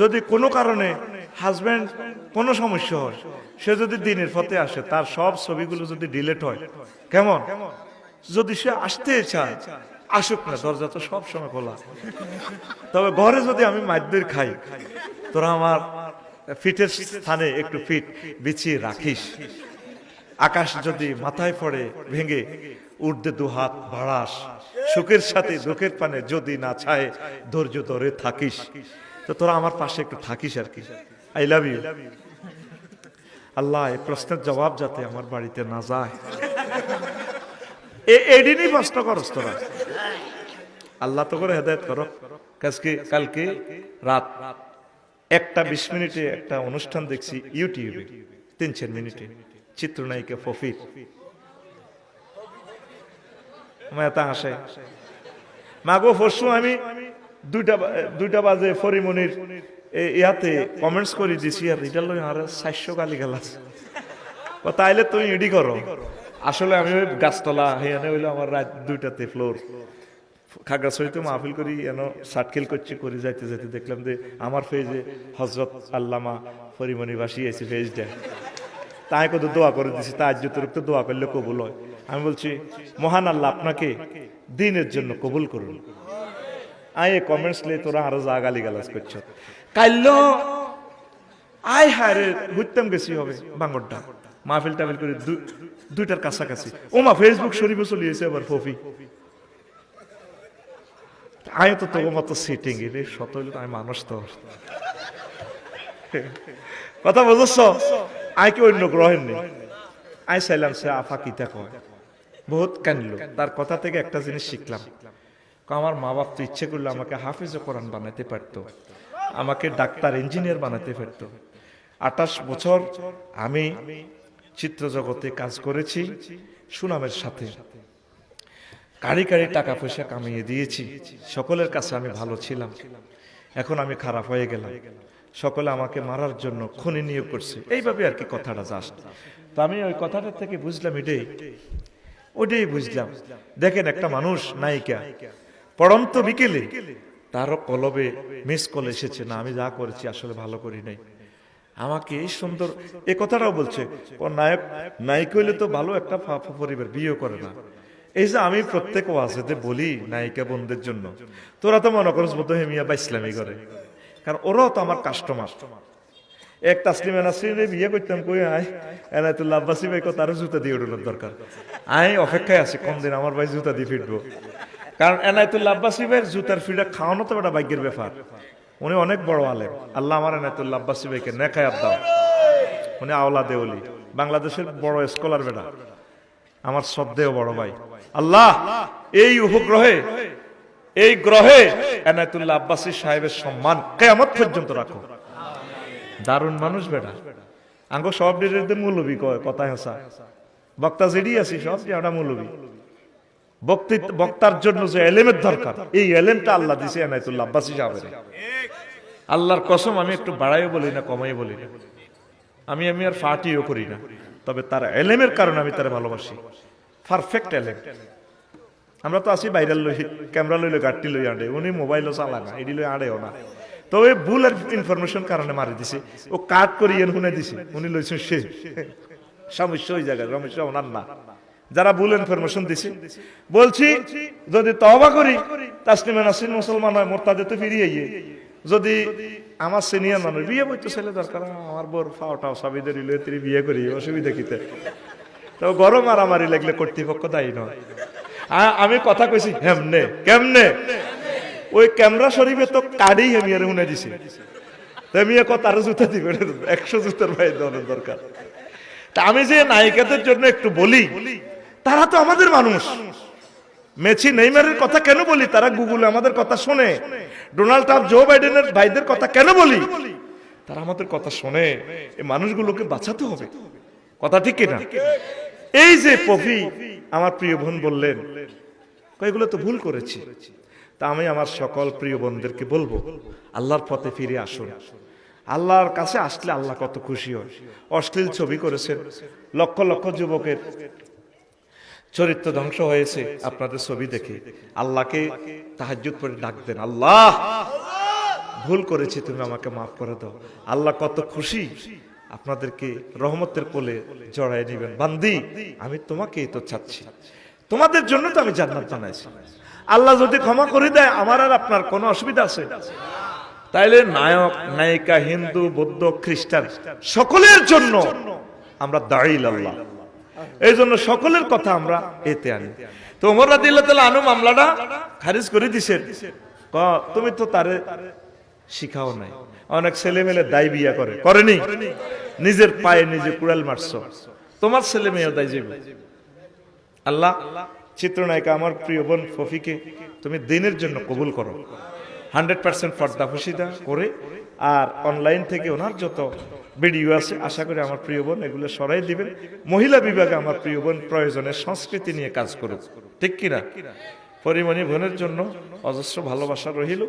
যদি কোনো কারণে হাজব্যান্ড কোনো সমস্যা হয়, সে যদি দিনের পথে আসে, তার সব ছবিগুলো যদি ডিলেট হয়, কেমন? যদি সে আসতে চায়, আসুক না, দরজা তো সব সময় খোলা। তবে ঘরে যদি আমি মাদ্যের খাই, তোরা আমার ফিটের স্থানে একটু ফিট বিছিয়ে রাখিস। আকাশ যদি মাথায় পড়ে, ভেঙে উর্দে দু হাত বাড়াস। সুখের সাথে দুঃখের পানে যদি না ছায়, ধৈর্য ধরে থাকিস। তো তোরা আমার পাশে একটু থাকিস আর কি। আই লাভ ইউ আল্লাহ, এই প্রশ্নের জবাব যাতে আমার বাড়িতে না যায়। এদিনই প্রশ্ন করস তোরা। আল্লাহ তো করে হেদায়ত করো। কাজকে কালকে রাত একটা বিশ মিনিটে একটা অনুষ্ঠান দেখছি ইউটিউবে, তিন চার মিনিটে। চিত্রনায়িকা ফফির। মেতা আসে মাগো, পরশু আমি দুইটা দুইটা বাজে ফরিমনির ইয়াতে কমেন্টস করে দিছি আর এটা লই আর চারশো গালি গালাস তাইলে তুমি এডি করো। আসলে আমি ওই গাছতলা হেয়ানে হইল আমার রাত দুইটাতে ফ্লোর খাগড়াছড়িতে মাহফিল করি, এন সাটকেল করছি, করে, যাইতে যাইতে দেখলাম যে আমার ফেজে হজরত আল্লামা ফরিমনি বাসি আছে ফেজটা তাই কত দোয়া করে দিছি তা আজ তো দোয়া করলে কবুল হয়। আমি বলছি, মহান আল্লাহ আপনাকে দিনের জন্য কবুল করুন। আয় কমেন্টস লে তোরা আরও যা গালি গালাজ করছ। কাইল, আয় হারে ঘুরতাম গেছি হবে বাঙ্গরটা। মাহফিল টাফিল করে দুইটার কাছাকাছি। ও মা ফেসবুক শরীফে চলিয়েছে আবার ফফি। আয় তো তোমার মতো সিটিং রে, শত আমি মানুষ তো। কথা বুঝছ? আয় কি অন্য গ্রহের নেই। আয় চাইলাম সে আফা কিতা কয়। বহুত কানল তার কথা থেকে একটা জিনিস শিখলাম। আমার মা বাপ তো ইচ্ছে করলে আমাকে হাফিজ কোরআন বানাতে পারতো, আমাকে ডাক্তার, ইঞ্জিনিয়ার বানাতে পারতো। আঠাশ বছর আমি চিত্র জগতে কাজ করেছি, সুনামের সাথে। কারি কারি টাকা পয়সা কামিয়ে দিয়েছি, সকলের কাছে আমি ভালো ছিলাম। এখন আমি খারাপ হয়ে গেলাম। সকলে আমাকে মারার জন্য খুনি নিয়োগ করছে। এইভাবে আর কি কথাটা জাস্ট। তো আমি ওই কথাটা থেকে বুঝলাম এটাই। ওটাই বুঝলাম। দেখেন একটা মানুষ, নায়িকা। পড়ন্ত বিকেলে তারও কলবে মিস কল এসেছে, না, আমি যা করেছি আসলে ভালো করি নাই। আমাকে এই সুন্দর, এ কথাটাও বলছে নায়ক, নায়িক হইলে তো ভালো একটা ফা- ফা- পরিবার বিয়ে করে না। এই যে আমি প্রত্যেক ওয়াজেতে বলি নায়িকা বোনদের জন্য, তোরা তো মনে করস বোধ হেমিয়া বা ইসলামী করে। কারণ ওরাও তো আমার কাস্টমার এক তাসলিমা নাসরিনে বিয়ে করতাম কই, আয়, এনায়তুল্লাহ আব্বাসি ভাই তারও জুতা দিয়ে উঠলোর দরকার। আমি অপেক্ষায় আছি কোন দিন আমার ভাই জুতা দিয়ে ফিরবো। কারণ এনায়তুল্লাহ আব্বাসি জুতার ফিটা খাওয়ানো তো একটা ভাগ্যের ব্যাপার। উনি অনেক বড় আলেম। আল্লাহ আমার এনায়তুল্লাহ আব্বাসি ভাইকে দাও উনি আওলা দেওলি বাংলাদেশের বড় স্কলার বেটা। আমার শ্রদ্ধেয় বড় ভাই। আল্লাহ, এই উপগ্রহে, এই গ্রহে এনায়তুল্লাহ আব্বাসী সাহেবের সম্মান কেমন পর্যন্ত রাখো। দারুণ মানুষ বেটা। আঙ্গ সব ডিরেতে মৌলবি কয়, কথায় হাসা। বক্তা জেডি আছি, সব যে আমরা মৌলবি। বক্তার জন্য যে এলেমের দরকার, এই এলেমটা আল্লাহ দিছে এনায়তুল্লাহ আব্বাসী সাহেবের। আল্লাহর কসম, আমি একটু বাড়াইও বলি না কমাই বলি না। আমি আমি আর ফাটিও করি না। তবে তার এলেমের কারণে আমি তারা ভালোবাসি। পারফেক্ট এলেম। আমরা তো আসি বাইরের লই, ক্যামেরা লইলে, গাড়টি লই আঁড়ে। উনি মোবাইলও চালা না, এডি লই আঁড়েও না। তো ওই ভুল ইনফরমেশন কারণে মারি দিছে। ও কাট করি এন শুনে দিছে। উনি লইছেন সে। সমস্যা ওই জায়গায় সমস্যা ওনার না যারা ভুল ইনফরমেশন দিছে। বলছি, যদি তহবা করি, তাসলিমে নাসিন মুসলমান হয়, মোরতাদে তো ফিরিয়ে গিয়ে। যদি আমার সিনিয়র মানুষ, বিয়ে করতে ছেলে দরকার আমার বোর ফাওটাও সাবিদের তিনি বিয়ে করি, অসুবিধা কিতে তো? গরম মারামারি লাগলে কর্তৃপক্ষ দায়ী নয়। আমি কথা কইছি, হেমনে, কেমনে? ওই ক্যামেরা শরীফে তো কাড়ি হেমিয়ার শুনে দিছি। আমি তেমিয়ে কথার জুতা দিবে, একশো জুতার ভাই দরকার। তা আমি যে নায়িকাদের জন্য একটু বলি তারা তো আমাদের মানুষ। মেসি নেইমারের কথা কেন বলি? তারা গুগলে আমাদের কথা শোনে। ডোনাল্ড ট্রাম্প, জো বাইডেনের ভাইদের কথা কেন বলি? তারা আমাদের কথা শোনে। এই মানুষগুলোকে বাঁচাতে হবে। কথা ঠিক কিনা? এই যে পফি, আমার প্রিয় বোন বললেন কয়েকগুলো তো ভুল করেছি। তা আমি আমার সকল প্রিয় বোনদেরকে বলব, আল্লাহর পথে ফিরে আসুন। আল্লাহর কাছে আসলে আল্লাহ কত খুশি হয়। অশ্লীল ছবি করেছেন, লক্ষ লক্ষ যুবকের চরিত্র ধ্বংস হয়েছে। আপনাদের ছবি দেখে। আল্লাহকে তাহাজ্জুদ করে ডাক দেন, আল্লাহ, ভুল করেছি, তুমি আমাকে মাফ করে দাও। আল্লাহ কত খুশি। আপনাদেরকে রহমতের কোলে জড়াই নিবেন। বান্দি, আমি তোমাকেই তো চাচ্ছি। তোমাদের জন্য তো আমি জান্নাত বানাইছি। আল্লাহ যদি ক্ষমা করে দেয়, আমার আর আপনার কোনো অসুবিধা আছে? তাইলে নায়ক, নায়িকা, হিন্দু, বৌদ্ধ, খ্রিস্টান, সকলের জন্য আমরা দাঁড়িয়ে আল্লাহ। এই জন্য সকলের কথা আমরা এতে আনি। তো ওমর রাদিল্লাহ তাআলা আনু মামলাটা খারিজ করে দিছেন তুমি তো তারে শিখাও নাই। অনেক ছেলে মেলে দায় বিয়া করে। করেনি? নিজের পায়ে নিজে কুড়াল মারছো। তোমার ছেলে মেয়েও দায় যাবে আল্লাহ চিত্রনায়িকা আমার প্রিয় বোন ফফিকে তুমি দিনের জন্য কবুল করো। হান্ড্রেড পার্সেন্ট পর্দা ফুসিদা করে আর অনলাইন থেকে ওনার যত ভিডিও আছে, আশা করি আমার প্রিয় বোন এগুলো সরাই দিবেন। মহিলা বিভাগে আমার প্রিয় বোন প্রয়োজনে সংস্কৃতি নিয়ে কাজ করুক। ঠিক কিনা? পরিমণি বোনের জন্য অজস্র ভালোবাসা রহিল।